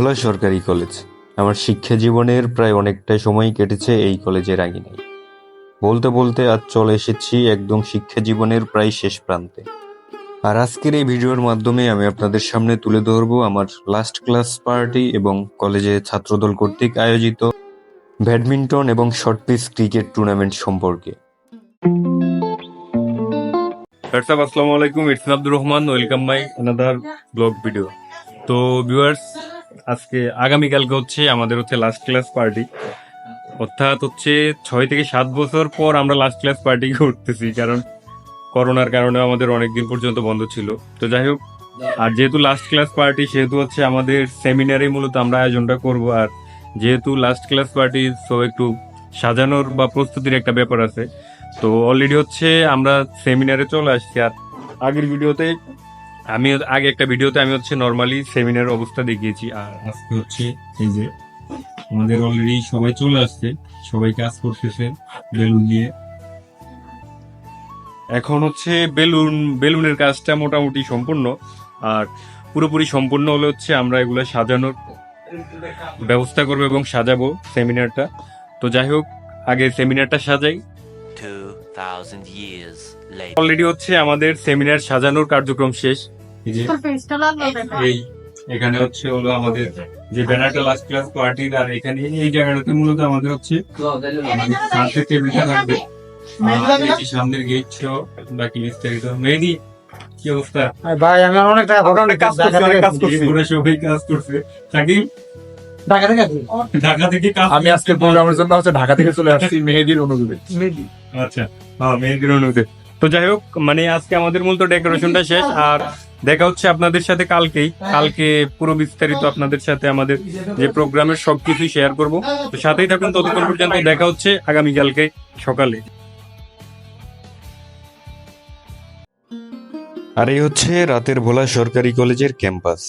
ভোলা সরকারি কলেজ। আমার শিক্ষা জীবনের প্রায় অনেকটা সময় কেটেছে এই কলেজের আঙিনায়। বলতে বলতে আজ চলে এসেছি একদম শিক্ষা জীবনের প্রায় শেষ প্রান্তে। আর আজকের এই ভিডিওর মাধ্যমে আমি আপনাদের সামনে তুলে ধরবো আমার লাস্ট ক্লাস পার্টি এবং কলেজে ছাত্রদল কর্তৃক আয়োজিত ব্যাডমিন্টন এবং শর্ট পিচ ক্রিকেট টুর্নামেন্ট সম্পর্কে। আসসালামু আলাইকুম it's Abdur Rahman welcome my another blog video তো ভিউয়ার্স আজকে আগামীকালকে হচ্ছে আমাদের হচ্ছে লাস্ট ক্লাস পার্টি অর্থাৎ হচ্ছে ছয় থেকে সাত বছর পর আমরা লাস্ট ক্লাস পার্টি করতেছি কারণ করোনার কারণে আমাদের অনেক দিন পর্যন্ত বন্ধ ছিল। তো যাই হোক, আর যেহেতু লাস্ট ক্লাস পার্টি সেহেতু হচ্ছে আমাদের সেমিনারে মূলত আমরা আয়োজনটা করব। আর যেহেতু লাস্ট ক্লাস পার্টি সো একটু সাজানোর বা প্রস্তুতির একটা ব্যাপার আছে। তো অলরেডি হচ্ছে আমরা সেমিনারে চলে আসছি। আর আগের ভিডিওতে আমি আগে একটা ভিডিওতে আমি হচ্ছে নর্মালি সেমিনার অবস্থা দেখিয়েছি আর আজকে হচ্ছে এই যে আমাদের অলরেডি সবাই চলে আসছে সবাই কাজ করতেছে বেলুন দিয়ে এখন হচ্ছে বেলুন বেলুনের কাজটা মোটামুটি সম্পূর্ণ আর পুরোপুরি সম্পূর্ণ হলে হচ্ছে আমরা এগুলো সাজানোর ব্যবস্থা করব এবং সাজাবো সেমিনারটা। তো যাই হোক আগে সেমিনারটা সাজাই। 2,000 years later. অলরেডি হচ্ছে আমাদের সেমিনার সাজানোর কার্যক্রম শেষ। এই এখানে হচ্ছে হলো আমাদের যে ব্যানারটা লাস্ট ক্লাস পার্টির আর এখানে এই জায়গাটাতে মূলত আমাদের হচ্ছে কাঁচের টেবিলটা থাকবে। সামনের গেট সহ বাকি বিস্তারিত। মেহেদি কি অবস্থা? ভাই আমি অনেক টাকা অনেক কাজ করছে অনেক কাজ করছে। পুরো সবাই কাজ করছে। সাকিব ঢাকা থেকে ঢাকা থেকে কাজ আমি আজকে প্রোগ্রামের জন্য হচ্ছে ঢাকা থেকে চলে আসছি মেহেদির অনুরোধে আচ্ছা হ্যাঁ মেহেদির অনুরোধে তো যাই হোক মানে আজকে আমাদের মূলত ডেকোরেশনটা শেষ আর দেখা হচ্ছে আপনাদের সাথে কালকেই। কালকে পুরো বিস্তারিত আপনাদের সাথে আমাদের যে প্রোগ্রামের সবকিছু শেয়ার করব। তো সাথেই থাকুন ততক্ষণ পর্যন্ত দেখা হচ্ছে আগামীকালকে সকালে। আর এই হচ্ছে রাতের ভোলা সরকারি কলেজের ক্যাম্পাস।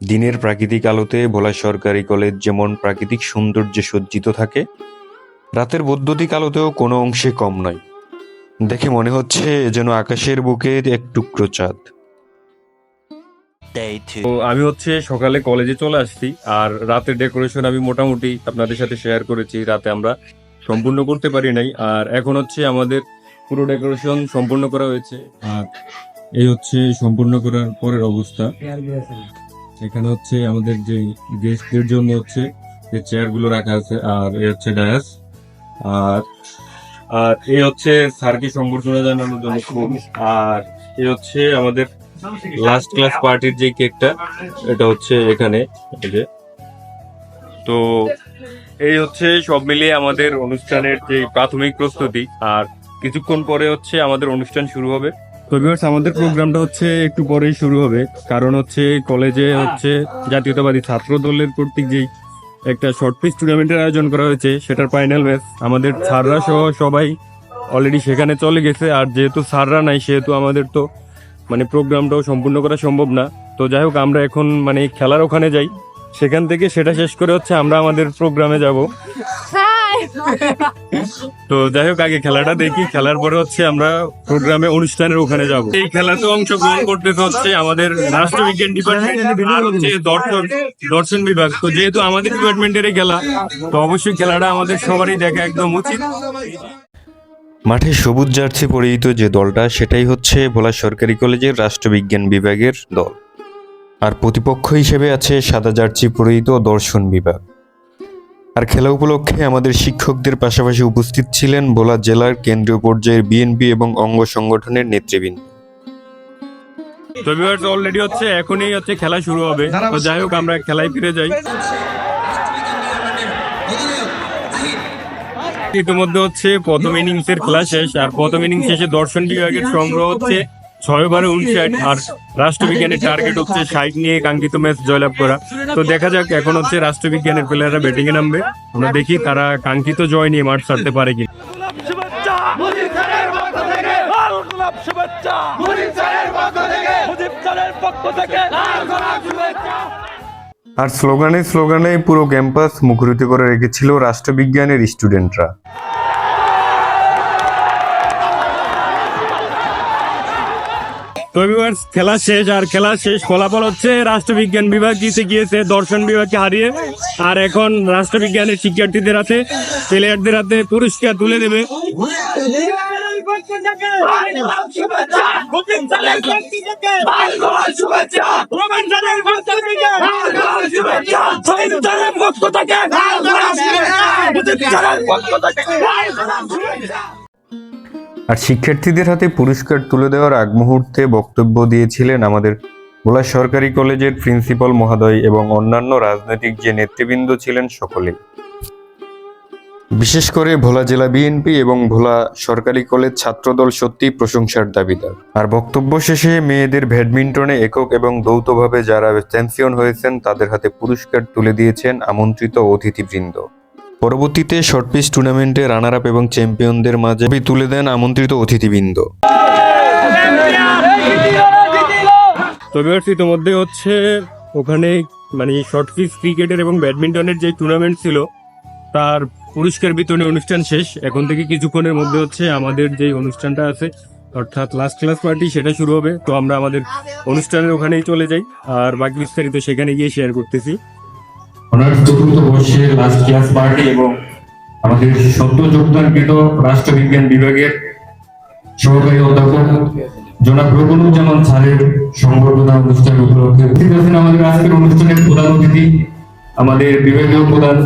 দিনের প্রাকৃতিক আলোতে ভোলা সরকারি কলেজ যেমন প্রাকৃতিক সৌন্দর্যে সজ্জিত থাকে রাতের বৈদ্যুতিক আলোতেও কোনো অংশে কম নয়। দেখে মনে হচ্ছে যেন আকাশের বুকে এক টুকরো চাঁদ। তো আমি হচ্ছে সকালে কলেজে চলে আসছি আর রাতের ডেকোরেশন আমি মোটামুটি আপনাদের সাথে শেয়ার করেছি। রাতে আমরা সম্পূর্ণ করতে পারি নাই আর এখন হচ্ছে আমাদের পুরো ডেকোরেশন সম্পূর্ণ করা হয়েছে আর এই হচ্ছে সম্পূর্ণ করার পরের অবস্থা। এখানে হচ্ছে আমাদের যে গেস্টদের জন্য হচ্ছে যে চেয়ারগুলো রাখা আছে আর এ হচ্ছে ডায়াস আর আর এই হচ্ছে স্যারকে সম্বর্ধনা জানানোর জন্য ফুল আর এই হচ্ছে আমাদের লাস্ট ক্লাস পার্টির যে কেকটা এটা হচ্ছে এখানে তো এই হচ্ছে সব মিলিয়ে আমাদের অনুষ্ঠানের যে প্রাথমিক প্রস্তুতি, আর কিছুক্ষণ পরে হচ্ছে আমাদের অনুষ্ঠান শুরু হবে। তো আমাদের প্রোগ্রামটা হচ্ছে একটু পরেই শুরু হবে, কারণ হচ্ছে কলেজে হচ্ছে জাতীয়তাবাদী ছাত্র দলের কর্তৃক যেই একটা শর্ট পিস টুর্নামেন্টের আয়োজন করা হয়েছে, সেটার ফাইনাল ম্যাচ আমাদের সাররা সহ সবাই অলরেডি সেখানে চলে গেছে, আর যেহেতু সাররা নাই, সেহেতু আমাদের তো মানে প্রোগ্রামটাও সম্পূর্ণ করা সম্ভব না। তো যাই হোক, আমরা এখন মানে খেলার ওখানে যাই। সেখান থেকে সেটা শেষ করে হচ্ছে আমরা আমাদের প্রোগ্রামে যাব। তো যাই হোক, আগে খেলাটা দেখি। খেলার পরে হচ্ছে আমরা প্রোগ্রামে অনুষ্ঠানের ওখানে যাব। এই খেলাতে অংশগ্রহণ করতে হচ্ছে আমাদের রাষ্ট্রবিজ্ঞান ডিপার্টমেন্ট দর্শন বিভাগ। তো যেহেতু আমাদের ডিপার্টমেন্টের খেলা, তো অবশ্যই খেলাটা আমাদের সবারই দেখা একদম উচিত। মাঠে সবুজ জার্সি পরিহিত যে দলটা, সেটাই হচ্ছে ভোলা সরকারি কলেজের রাষ্ট্রবিজ্ঞান বিভাগের দল। আর প্রতিপক্ষ হিসেবে আছে সাদা জার্সি পরিহিত দর্শন বিভাগ। আর খেলা উপলক্ষে আমাদের শিক্ষকদের পাশাপাশি উপস্থিত ছিলেন ভোলা জেলার কেন্দ্রীয় পর্যায়ের বিএনপি এবং অঙ্গ সংগঠনের নেতৃবৃন্দ। তো অলরেডি হচ্ছে, এখনই হচ্ছে খেলা শুরু হবে। তো যাই হোক, আমরা খেলায় ফিরে যাই। ইতিমধ্যে হচ্ছে প্রথম ইনিংসের খেলা শেষ, আর প্রথম ইনিংস শেষে দর্শন বিভাগের সংগ্রহ হচ্ছে। ছয় বারে উনষাট আর রাষ্ট্রবিজ্ঞানের টার্গেট হচ্ছে ষাট নিয়ে কাঙ্ক্ষিত ম্যাচ জয়লাভ করা। তো দেখা যাক এখন হচ্ছে রাষ্ট্রবিজ্ঞানের প্লেয়াররা ব্যাটিং এ নামবে। আমরা দেখি তারা কাঙ্ক্ষিত জয় নিয়ে মাঠ ছাড়তে পারে কি শুভেচ্ছা। মুজিব স্যারের পক্ষ থেকে। লাল গোলাপ শুভেচ্ছা। মুজিব স্যারের পক্ষ থেকে। মুজিব স্যারের পক্ষ থেকে। লাল গোলাপ শুভেচ্ছা। আর স্লোগানে স্লোগানে পুরো ক্যাম্পাস মুখরিত করে রেখেছিল রাষ্ট্রবিজ্ঞানের স্টুডেন্টরা viewers, খেলা শেষ আর খেলা শেষ ফলাফল হচ্ছে রাষ্ট্রবিজ্ঞান বিভাগ জিতে গিয়েছে দর্শন বিভাগকে হারিয়ে। আর এখন রাষ্ট্রবিজ্ঞানের শিক্ষার্থীদের হাতে প্লেয়ারদের হাতে পুরস্কার তুলে দেবে। আর শিক্ষার্থীদের হাতে পুরস্কার তুলে দেওয়ার আগ মুহূর্তে বক্তব্য দিয়েছিলেন আমাদের ভোলা সরকারি কলেজের প্রিন্সিপাল মহোদয় এবং অন্যান্য রাজনৈতিক যে নেতৃবৃন্দ ছিলেন সকলেই বিশেষ করে ভোলা জেলা বিএনপি এবং ভোলা সরকারি কলেজ ছাত্রদল সত্যি প্রশংসার দাবিদার। আর বক্তব্য শেষে মেয়েদের ব্যাডমিন্টনে একক এবং যৌথভাবে যারা চ্যাম্পিয়ন হয়েছেন, তাদের হাতে পুরস্কার তুলে দিয়েছেন আমন্ত্রিত অতিথিবৃন্দ। পরবর্তীতে শর্টপিচ টুর্নামেন্টে রানার আপ এবং চ্যাম্পিয়নদের মাঝে তুলে দেন আমন্ত্রিত অতিথিবৃন্দ। তো ইতিমধ্যে হচ্ছে ওখানে মানে শর্ট পিচ ক্রিকেটের এবং ব্যাডমিন্টনের যে টুর্নামেন্ট ছিল, তার পুরস্কার বিতরণী অনুষ্ঠান শেষ। এখন থেকে কিছুক্ষণের মধ্যে হচ্ছে আমাদের যে অনুষ্ঠানটা আছে, অর্থাৎ লাস্ট ক্লাস পার্টি সেটা শুরু হবে। তো আমরা আমাদের অনুষ্ঠানের ওখানেই চলে যাই। আর বাকি বিস্তারিত সেখানে গিয়ে শেয়ার করতেছি। অনার্স চতুর্থ বর্ষের লাস্ট ক্লাস পার্টি এবং আমাদের সদ্য যোগদানকৃত রাষ্ট্রবিজ্ঞান বিভাগের সহকারী অধ্যাপক জনাব রবনুজ্জামান স্যারের সংবর্ধনা অনুষ্ঠান উপলক্ষে উপস্থিত আছেন আমাদের আজকের অনুষ্ঠানের প্রধান অতিথি, আমাদের বিভাগীয় প্রধান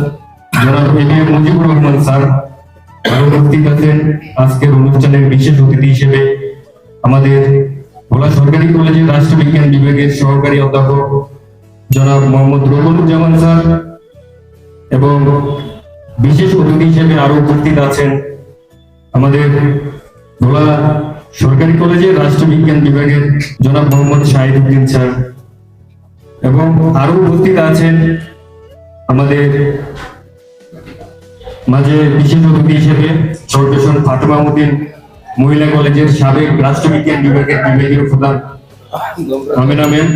জনাব M A Mujibur Rahman sir উপস্থিত আছেন। আজকের অনুষ্ঠানের বিশেষ অতিথি হিসেবে আমাদের ভোলা সরকারি কলেজের রাষ্ট্রবিজ্ঞান বিভাগের সহকারী অধ্যাপক জনাব মোহাম্মদ রবনুজ্জামান স্যার এবং বিশেষ অতিথি হিসেবে আরও উপস্থিত আছেন আমাদের ভোলা সরকারি কলেজের রাষ্ট্রবিজ্ঞান বিভাগের জনাব মোহাম্মদ শাহিদ উদ্দিন স্যার এবং আরও উপস্থিত আছেন আমাদের মাঝে বিশেষ অতিথি হিসেবে সর্বেশন ফাতেমা উদ্দিন মহিলা কলেজের সাবেক রাষ্ট্রবিজ্ঞান বিভাগের বিভাগীয় প্রধান। আমেনা ম্যাম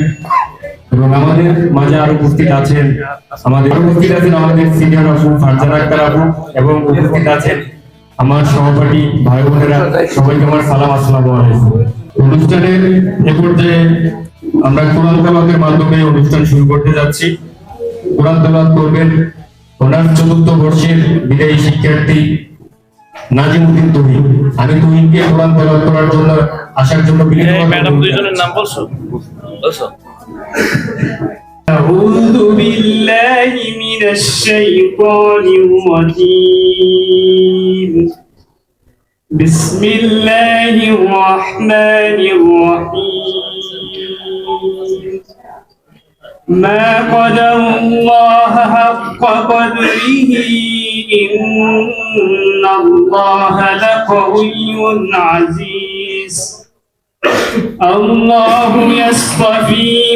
এবং আমাদের মাঝে আরও উপস্থিত আছেন আমাদের উপস্থিত আছেন আমাদের সিনিয়র আপু ফারজানা আক্তার আপু এবং উপস্থিত আছেন আমার সহপাঠী ভাই বোনেরা সবাইকে আমার সালাম আসসালামু আলাইকুম। অনুষ্ঠানের এ পর্যায়ে আমরা কোরআন তেলাওয়াতের মাধ্যমে অনুষ্ঠান শুরু করতে যাচ্ছি। কোরআন তেলাওয়াত করবেন অনার্স চতুর্থ বর্ষের বিদায়ী শিক্ষার্থী নাজিমুদ্দিন তুহিন। আমি তুহিনকে কোরআন তেলাওয়াত করার জন্য আসার জন্য ম্যাডাম দুইজনের নাম أعوذ بالله من الشيطان الرجيم. بسم الله الرحمن الرحيم. ما قدر الله حق قدره؟ إن الله لقوي عزيز. الله يصطفي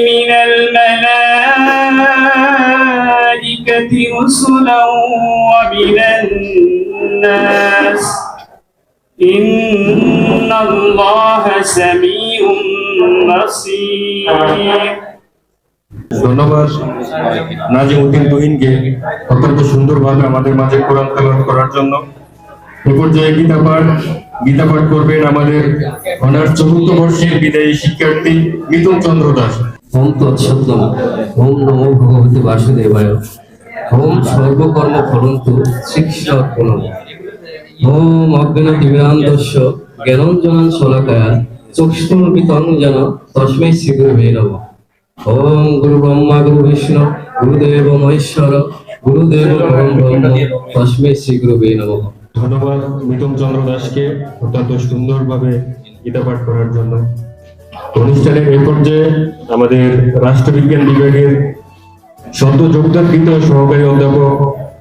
رسلا ومن الناس إن الله سميع بصير ধন্যবাদ নাজিম উদ্দিন তুহিনকে অত্যন্ত সুন্দরভাবে আমাদের মাঝে কোরআন তেলাওয়াত করার জন্য এ পর্যায়ে গীতা পাঠ গীতা পাঠ করবেন আমাদের অনার্স চতুর্থ বর্ষের বিদায়ী শিক্ষার্থী মিতুল চন্দ্র দাস ওম তৎসত্তম ওম নমো ভগবতে বাসুদেবায় ওম সর্বকর্ম ফলন্তু শিক্ষার্পণ ওম অজ্ঞান দিব্যান্তস্য জ্ঞানঞ্জনান শলাকায়া চক্ষুর্মিতং যেন তস্মৈ শ্রী গুরুবে নমঃ ওম গুরু ব্রহ্মা গুরু বিষ্ণু গুরুদেব মহেশ্বর গুরুদেব ব্রহ্ম তস্মৈ শ্রী গুরুবে নমঃ। ধন্যবাদ মিতুল চন্দ্র দাসকে অত্যন্ত সুন্দরভাবে গীতা পাঠ করার জন্য। অনুষ্ঠানের এই পর্যায়ে আমাদের রাষ্ট্রবিজ্ঞান বিভাগের সদ্য যোগদানকৃত সহকারী অধ্যাপক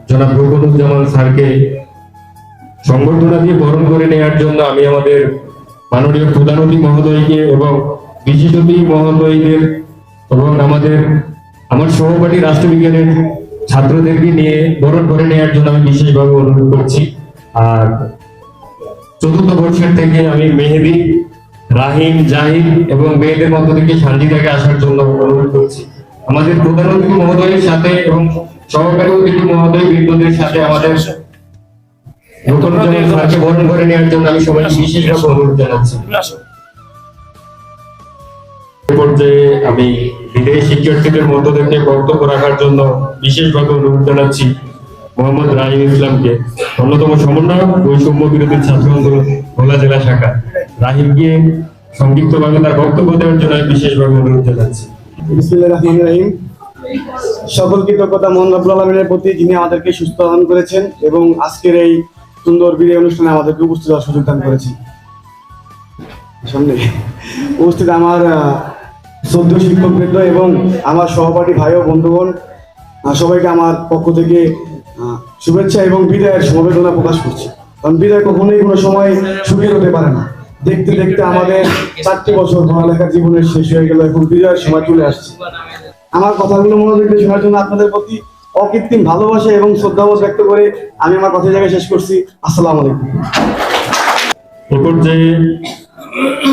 জনাব রুকনুজ্জামান স্যারকে সংবর্ধনা দিয়ে বরণ করে নেওয়ার জন্য আমি আমাদের মাননীয় প্রধান অতিথি মহোদয়কে এবং বিশেষ অতিথি মহোদয়দের এবং আমাদের আমার সহপাঠী রাষ্ট্রবিজ্ঞানের ছাত্রদেরকে নিয়ে বরণ করে নেওয়ার জন্য আমি বিশেষভাবে অনুরোধ করছি। আর চতুর্থ বর্ষের থেকে আমি মেহেদি, রাহিম, জাহিদ এবং মেয়েদের মধ্য থেকে সানজিদাকে আসার জন্য অনুরোধ করছি। আমাদের প্রধান অতিথি মহোদয়ের সাথে এবং সহকারী অতিথি মহোদয় বৃন্দদের সাথে আমাদের নতুন স্যারকে বরণ করে নেওয়ার জন্য আমি সবাইকে বিশেষভাবে অনুরোধ জানাচ্ছি। পর্যায়ে আমি বিদেশি শিক্ষার্থীদের মধ্য থেকে বক্তব্য রাখার জন্য বিশেষভাবে অনুরোধ জানাচ্ছি মোহাম্মদ রাহিম ইসলামকে। অন্যতম সমন্বয়ক বৈষম্য বিরোধী ছাত্র আন্দোলন ভোলা জেলা শাখা। রাহিমকে সংক্ষিপ্তভাবে তার বক্তব্য দেওয়ার জন্য আমি বিশেষভাবে অনুরোধ জানাচ্ছি। বিসমিল্লাহির রহমানির রহিম। সকল কৃতজ্ঞতা মোহন রব্বুল আলমিনের প্রতি যিনি আমাদেরকে সুস্থ দান করেছেন এবং আজকের এই সুন্দর বিদায় অনুষ্ঠানে আমাদেরকে উপস্থিত হওয়ার সুযোগ দান করেছেন। সামনে উপস্থিত আমার শ্রদ্ধ শিক্ষকবৃন্দ এবং আমার সহপাঠী ভাই ও বন্ধুগণ সবাইকে আমার পক্ষ থেকে শুভেচ্ছা এবং বিদায়ের সমবেদনা প্রকাশ করছি। কারণ বিদায় কখনোই কোনো সময় সুখের হতে পারে না। দেখতে দেখতে আমাদের চারটি বছর পড়ালেখার জীবনের শেষ হয়ে গেল এখন বিদায়ের সময় চলে আসছে। আমার কথাগুলো মনোযোগ দিয়ে শোনার জন্য আপনাদের প্রতি অকৃত্রিম ভালোবাসা এবং শ্রদ্ধাবোধ ব্যক্ত করে আমি আমার কথা জায়গায় শেষ করছি। আসসালামু আলাইকুম। পর্যায়ে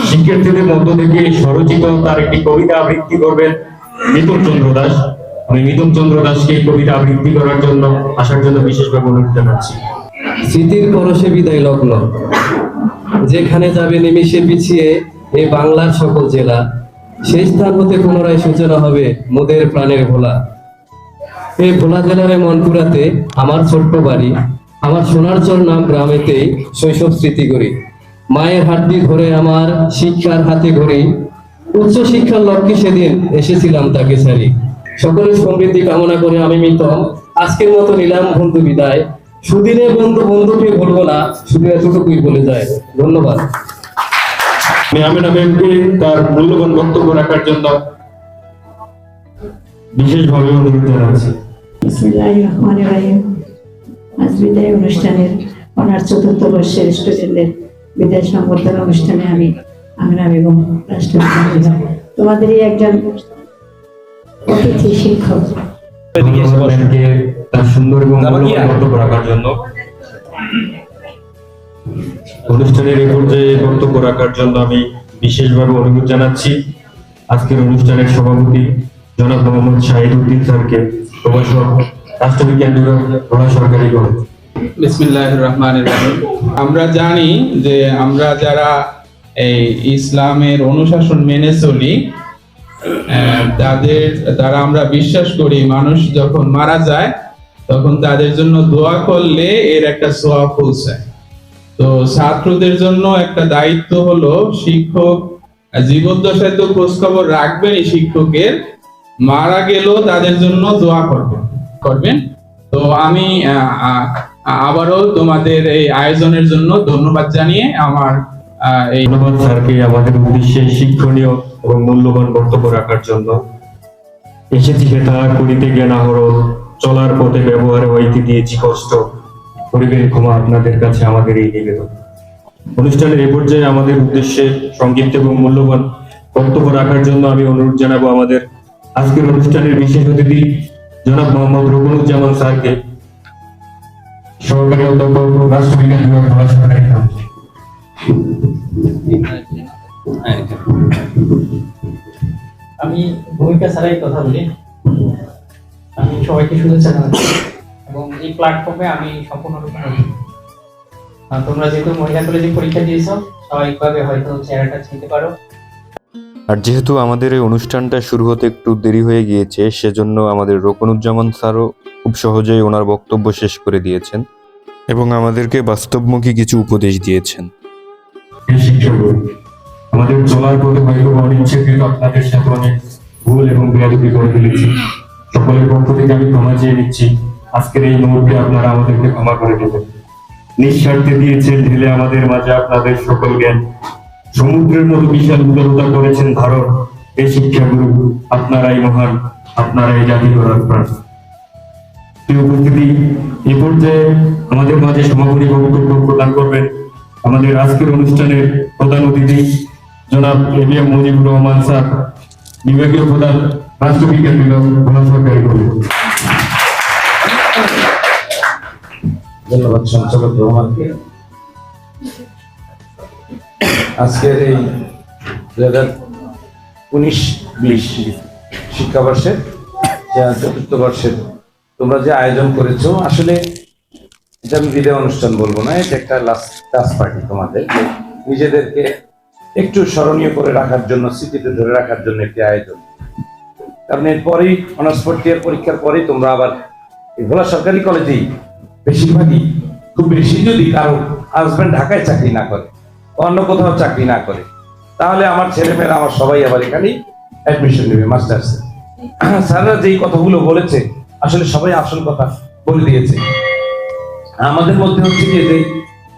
শিক্ষার্থীদের মধ্য থেকে স্বরচিত তার একটি কবিতা আবৃত্তি করবেন মিথুন চন্দ্র দাস। আমি মিথুন চন্দ্র দাসকে কবিতা আবৃত্তি করার জন্য আসার জন্য বিশেষভাবে অনুরোধ জানাচ্ছি। স্মৃতির পরশে বিদায় লগ্ন। যেখানে যাবে নিমিষে পিছিয়ে এই বাংলার সকল জেলা। সেই স্থান হতে পুনরায় সূচনা হবে মোদের প্রাণের ভোলা। এই ভোলা জেলার মনপুরাতে আমার ছোট্ট বাড়ি। আমার সোনারচর নাম গ্রামেতেই শৈশব স্মৃতি করি মায়ের হাড্ডি ধরে আমার শিক্ষার হাতে ঘড়ি উচ্চ শিক্ষার লক্ষ্যে সেদিন এসেছিলাম তাকে ছাড়ি। সকলের সমৃদ্ধি কামনা করে আমি মিতম। আজকের মতো নিলাম বন্ধু বিদায়। সুদিনে বন্ধু বন্ধুকে বলব না শুধু এতটুকুই বলে যায়। ধন্যবাদ। আমি আমিনা ম্যামকে তার মূল্যবান বক্তব্য রাখার জন্য বিশেষভাবে অনুরোধ জানাচ্ছি। আজ বিদায় অনুষ্ঠানের অনার চতুর্থ বর্ষের স্টুডেন্টদের বিদায় সংবর্ধনা অনুষ্ঠানে আমি আমিনা বেগম রাষ্ট্রপতি তোমাদেরই একজন অতিথি শিক্ষক। তার সুন্দর এবং মূল্যবান বক্তব্য রাখার জন্য। অনুষ্ঠানের এই পর্যায়ে বক্তব্য রাখার জন্য আমি বিশেষভাবে অনুরোধ জানাচ্ছি। আজকের অনুষ্ঠানের সভাপতি জনাব মোহাম্মদ শাহিদ উদ্দিন স্যারকে প্রভাষক রাষ্ট্রবিজ্ঞান বিভাগ ভোলা সরকারি কলেজ বিসমিল্লাহ রহমান রহিম। আমরা জানি যে আমরা যারা এই ইসলামের অনুশাসন মেনে চলি আহ, তাদের দ্বারা আমরা বিশ্বাস করি মানুষ যখন মারা যায় তখন তাদের জন্য দোয়া করলে এর একটা সোয়া পৌঁছায়। তো ছাত্রদের জন্য একটা দায়িত্ব হলো শিক্ষক জীবদ্দশায় তো খোঁজ খবর রাখবেনই শিক্ষকের, মারা গেলেও তাদের জন্য দোয়া করবেন করবেন? তো আমি আবারও তোমাদের এই আয়োজনের জন্য ধন্যবাদ জানিয়ে আমার এই ধন্যবাদ স্যারকে আমাদের উদ্দেশ্যে শিক্ষণীয় এবং মূল্যবান বক্তব্য রাখার জন্য। এসেছি হেতা করিতে জ্ঞান আহরণ চলার পথে ব্যবহারে হইতে দিয়েছি কষ্ট করিবেন ক্ষমা আপনাদের কাছে আমাদের এই নিবেদন। অনুষ্ঠানের এ পর্যায়ে আমাদের উদ্দেশ্যে সংক্ষিপ্ত এবং মূল্যবান বক্তব্য রাখার জন্য আমি অনুরোধ জানাব আমাদের আজকের অনুষ্ঠানের বিশেষ অতিথি জনাব মোহাম্মদ রকুনুজ্জামান স্যারকে। সহকারী অধ্যক্ষ রাষ্ট্রবিজ্ঞান বিভাগ কলেজ। আমি ভূমিকা ছাড়াই কথা বলি। আমি সবাইকে শুভেচ্ছা জানাচ্ছি। এবং এই প্ল্যাটফর্মে আমি সম্পূর্ণরূপে তোমরা যেহেতু মহিলা কলেজে পরীক্ষা দিয়েছ স্বাভাবিকভাবে হয়তো চেহারাটা চিনতে পারো। আর যেহেতু আমাদের এই অনুষ্ঠানটা শুরু হতে একটু দেরি হয়ে গিয়েছে সেজন্য আমাদের রোকনুজ্জামান স্যারও খুব সহজেই ওনার বক্তব্য শেষ করে দিয়েছেন এবং আমাদেরকে বাস্তবমুখী কিছু উপদেশ দিয়েছেন। আমাদের চলার পথে হয়তো অনিচ্ছাকৃত আপনাদের সাথে অনেক ভুল এবং বেয়াদবি করে ফেলেছি। সকলের পক্ষ থেকে আমি ক্ষমা চেয়ে নিচ্ছি। আজকের এই মুহূর্তে আপনারা আমাদেরকে ক্ষমা করে দেবেন। নিঃস্বার্থে দিয়েছেন ঢেলে আমাদের মাঝে আপনাদের সকল জ্ঞান। সমুদ্রের মতো বিশাল উদারতা করেছেন ধারণ এই শিক্ষাগুরু, আপনারাই মহান, আপনারাই জাতি করার প্রাণ উপস্থিতি এ পর্যায়ে আমাদের মাঝে সমাপনী বক্তব্য প্রদান করবেন আমাদের আজকের অনুষ্ঠানের প্রধান অতিথি, জনাব A B M Mujibur Rahman sir, বিভাগীয় প্রধান রাষ্ট্রবিজ্ঞান বিভাগ সরকারি কলেজ ধন্যবাদ, সঞ্চালক রহমানকে। আজকের এই দুই হাজার উনিশ বিশ শিক্ষাবর্ষের চতুর্থ বর্ষের, তোমরা যে আয়োজন করেছ, আসলে এটা আমি বিদায় অনুষ্ঠান বলব না, এটা একটা লাস্ট ক্লাস পার্টি তোমাদের নিজেদেরকে একটু স্মরণীয় করে রাখার জন্য, স্মৃতিতে ধরে রাখার জন্য একটি আয়োজন। কারণ এরপরেই অনার্স ফোর্থ ইয়ার পরীক্ষার পরেই তোমরা আবার ভোলা সরকারি কলেজেই বেশিরভাগই খুব বেশি যদি কারও হাজব্যান্ড ঢাকায় চাকরি না করে অন্য কোথাও চাকরি না করে, তাহলে আমার ছেলেমেয়েরা, আমার সবাই আবার এখানেই অ্যাডমিশন নেবে মাস্টার্স স্যাররা যেই কথাগুলো বলেছে, আসলে সবাই আসল কথা বলে দিয়েছে। আমাদের মধ্যে হচ্ছে কি যে,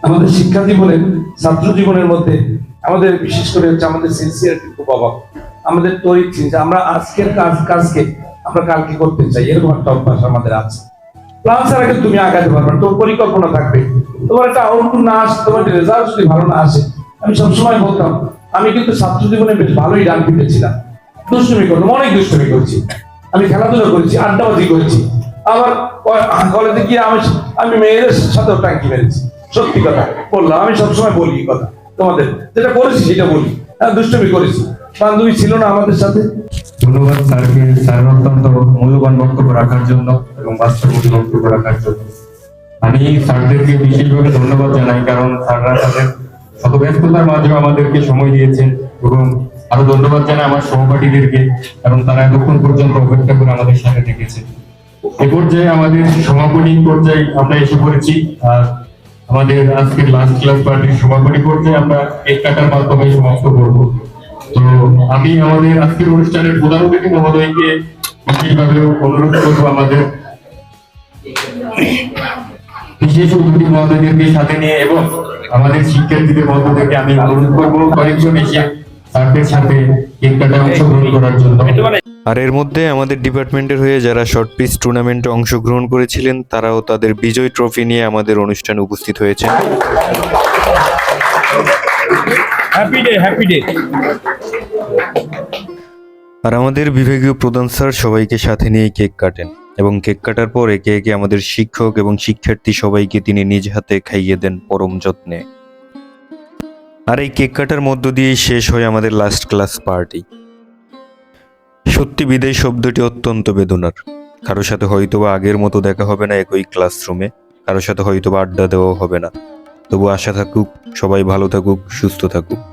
আমাদের শিক্ষা জীবনের ছাত্র জীবনের মধ্যে আমাদের বিশেষ করে হচ্ছে আমাদের সিনসিয়ারিটি খুব অভাব আমাদের তরিত চিন্তা আমরা আজকের কাজ, কাজকে আমরা কালকে করতে চাই। এরকম একটা অভ্যাস আমাদের আছে। প্ল্যান ছাড়া কিন্তু তুমি আগাতে পারবে না। তোমার পরিকল্পনা থাকবে। তোমার একটা আউটপুট না আসে, তোমার রেজাল্ট যদি ভালো না আসে, আমি সবসময় বলতাম, আমি কিন্তু ছাত্র জীবনে বেশ ভালোই ডান পিটেছিলাম দুষ্টুমি করতাম, অনেক দুষ্টুমি করেছি। আমি খেলাধুলা করেছি, আড্ডাবাজি করেছি। আবার কলেজে গিয়ে আমি আমি মেয়েদের সাথেও ট্যাঙ্কি মেরেছি। সত্যি কথা বললাম, আমি সবসময় বলি কথা। তোমাদের যেটা করেছি সেটা বলি। হ্যাঁ দুষ্টুমি করেছি। বান্ধবী ছিল না আমাদের সাথে। ধন্যবাদ স্যারকে। স্যার অত্যন্ত মূল্যবান বক্তব্য রাখার জন্য এবং বাস্তবমূলক বক্তব্য রাখার জন্য। আমি স্যারদেরকে বিশেষভাবে ধন্যবাদ জানাই, কারণ স্যাররা তাদের শত ব্যস্ততার মাঝেও আমাদেরকে সময় দিয়েছেন এবং আরও ধন্যবাদ জানাই আমার সহপাঠীদেরকে এবং তারা এতক্ষণ পর্যন্ত অপেক্ষা করে আমাদের সাথে থেকেছে এ পর্যায়ে আমাদের সমাপনী পর্যায়ে আমরা এসে পড়েছি। আর আমাদের আজকের লাস্ট ক্লাস পার্টির সমাপনী পর্যায়ে আমরা কেক কাটার মাধ্যমে সমাপ্ত করব। তো আমি আমাদের আজকের অনুষ্ঠানের প্রধান অতিথি মহোদয়কে বিশেষভাবে অনুরোধ করব আমাদের বিশেষ অতিথি মহোদয়দেরকে সাথে নিয়ে এবং আমাদের শিক্ষার্থীদের আমি অনুরোধ করব কয়েকজন এসে সাথে অংশগ্রহণ করার জন্য। আর এর মধ্যে আমাদের ডিপার্টমেন্টের হয়ে যারা শর্ট পিচ টুর্নামেন্টে অংশগ্রহণ করেছিলেন, তারাও তাদের বিজয় ট্রফি নিয়ে আমাদের অনুষ্ঠানে উপস্থিত হয়েছেন। হ্যাপি ডে হ্যাপি ডে আর আমাদের বিভাগীয় প্রধান স্যার সবাইকে সাথে নিয়ে কেক কাটেন এবং কেক কাটার পর একে একে আমাদের শিক্ষক এবং শিক্ষার্থী সবাইকে তিনি নিজ হাতে খাইয়ে দেন পরম যত্নে। আর এই কেক কাটার মধ্য দিয়েই শেষ হয় আমাদের লাস্ট ক্লাস পার্টি সত্যি বিদায় শব্দটি অত্যন্ত বেদনার। কারোর সাথে হয়তোবা আগের মতো দেখা হবে না একই ক্লাসরুমে কারোর সাথে হয়তোবা আড্ডা দেওয়াও হবে না। তবু আশা থাকুক সবাই ভালো থাকুক সুস্থ থাকুক।